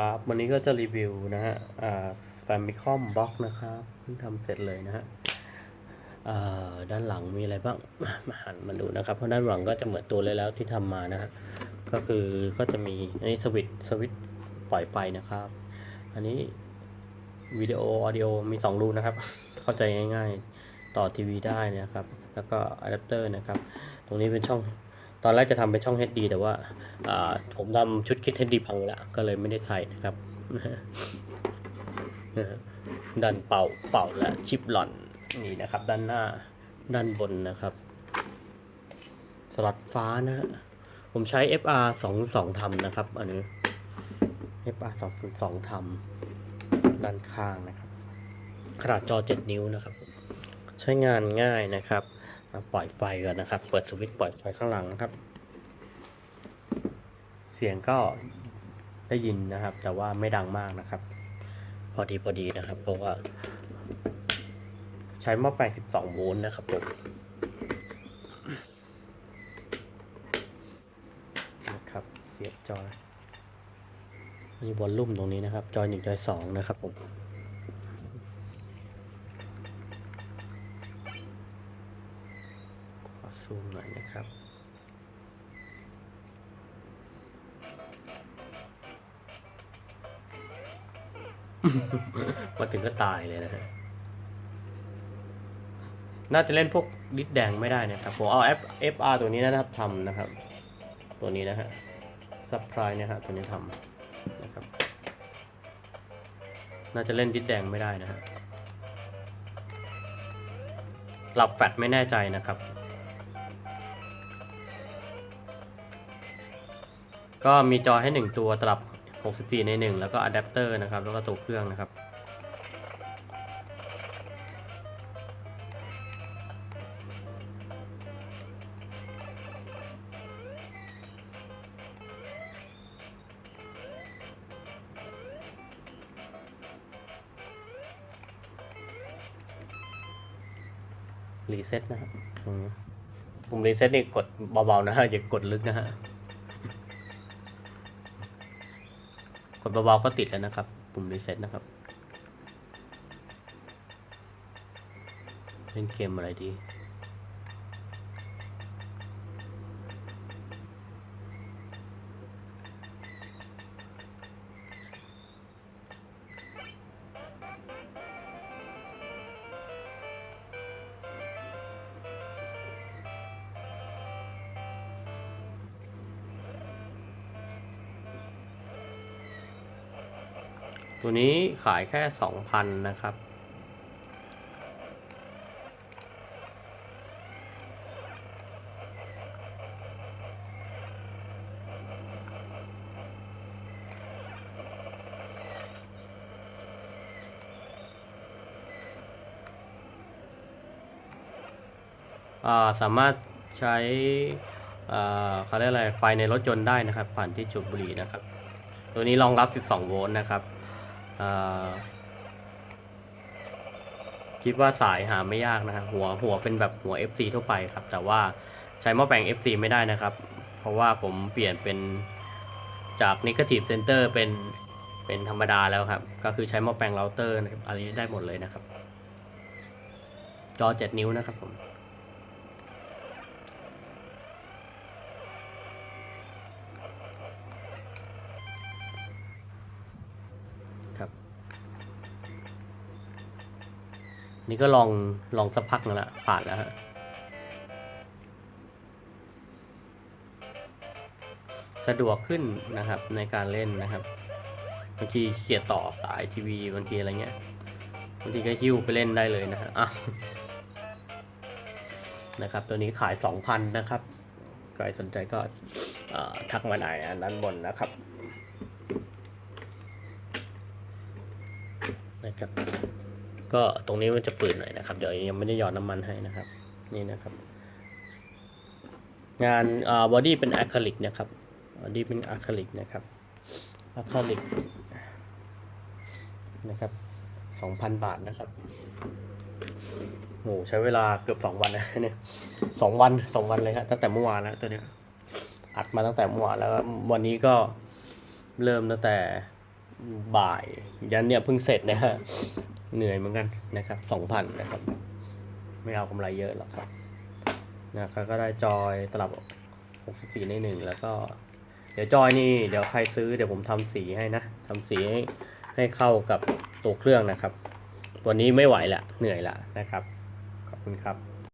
ครับวันนี้ก็จะรีวิวนะฮะอ่าแฟมิคอมบล็อกนะครับเพิ่งทำเสร็จเลยนะฮะอ่าด้านหลังมีอะไรบ้างมาหันมาดูนะครับ เพราะด้านหลังก็จะเหมือนตัวเลยแล้วที่ทำมานะฮะก็คือก็จะมีอันนี้สวิตช์สวิตช์ปล่อยไฟนะครับ อันนี้วิดีโอออดิโอมี 2 รูนะครับ เข้าใจง่าย ๆ ต่อทีวีได้นะครับ แล้วก็อะแดปเตอร์นะครับ ตรงนี้เป็นช่อง ตอนแรกจะทำเป็นช่อง HD แต่ว่าผมทำชุดคิด HD พังแล้วก็เลยไม่ได้ใส่นะครับด้านเป่าเป่าและชิปหล่อนนี่นะครับ ด้านหน้าด้านบนนะครับ สลัดฟ้านะฮะผมใช้ FR 2 2ทำนะครับ อันนี้ FR 2 2ทำด้านข้างนะครับ ขนาดจอ 7 นิ้วนะครับ ใช้งานง่ายนะครับ มาปล่อยไฟก่อนนะครับ เปิดสวิตช์ปล่อยไฟข้างหลังนะครับ เสียงก็ได้ยินนะครับ แต่ว่าไม่ดังมากนะครับ พอดีพอดีนะครับ เพราะว่า ใช้หม้อแปลง 12 โวลต์นะครับผมนะครับเสียบจอยมีวอลลุ่มตรงนี้นะครับ จอยหนึ่งจอยสองนะครับผม ขอ ซูมหน่อยนะครับ มาถึงก็ตายเลยนะฮะน่าจะเล่นพวกดิสแดงไม่ได้นะครับ ผมเอา F FR ตัวนี้นะครับทำนะครับ ตัวนี้นะฮะซับไพรนะฮะตัวนี้ทำนะครับ น่าจะเล่นดิสแดงไม่ได้นะฮะสลับแฟตไม่แน่ใจนะครับ ก็มีจอให้ 1 ตัวตลับ 64 ใน 1 แล้วก็อะแดปเตอร์นะครับ แล้วก็ตัวเครื่องนะครับ รีเซ็ตนะครับปุ่มรีเซ็ตนี่กดเบาๆนะฮะอย่ากดลึกนะฮะ กดเบาๆก็ติดแล้วนะครับ ปุ่มรีเซ็ตนะครับ เล่นเกมอะไรดี ตัวนี้ขายแค่สองพันนะครับอ่าสามารถใช้อ่าเขาเรียกอะไรไฟในรถยนต์ได้นะครับ ผ่านที่จุดบุหรี่นะครับ ตัวนี้รองรับ 12 โวลต์นะครับ คิดว่าสายหาไม่ยากนะครับหัวหัวเป็นแบบหัว FC ทั่วไปครับ แต่ว่าใช้หม้อแปลง FC ไม่ได้นะครับ เพราะว่าผมเปลี่ยนเป็นจาก Negative Center เป็นเป็นธรรมดาแล้วครับ ก็คือใช้หม้อแปลงเราเตอร์นะครับอันนี้ได้หมดเลยนะครับ จอ 7 นิ้วนะครับผม นี่ก็ลองลองสักพักนึงละผ่านแล้วฮะสะดวกขึ้นนะครับในการเล่นนะครับบางทีเสียต่อสายทีวีบางทีอะไรเงี้ยบางทีก็หิ้วไปเล่นได้เลยนะฮะอะนะครับ ตัวนี้ขาย 2,000 นะครับใครสนใจก็อ่อทักมาไหนอยด้านบนนะครับนะครับ ก็ตรงนี้มันจะฝืดหน่อยนะครับเดี๋ยวยังไม่ได้หยอดน้ำมันให้นะครับ นี่นะครับ งานอ่าบอดี้เป็นอะคริลิกนะครับบอดี้เป็นอะคริลิกนะครับอะคริลิกนะครับสองพันบาทนะครับโหใช้เวลาเกือบสองวันนะเนี่ยสองวันสองวันเลยฮะตั้งแต่เมื่อวานแล้วตัวเนี้ยอัดมาตั้งแต่เมื่อวานแล้ววันนี้ก็เริ่มตั้งแต่บ่ายยันเนี่ยเพิ่งเสร็จนะฮะ เหนื่อยเหมือนกันนะครับสองพันนะครับ ไม่เอากำไรเยอะหรอกครับนะครับก็ได้จอยตลับ64ในหนึ่งแล้วก็ เดี๋ยวจอยนี่เดี๋ยวใครซื้อเดี๋ยวผมทำสีให้นะทำสีให้ให้เข้ากับตัวเครื่องนะครับวันนี้ไม่ไหวละเหนื่อยละนะครับ ขอบคุณครับ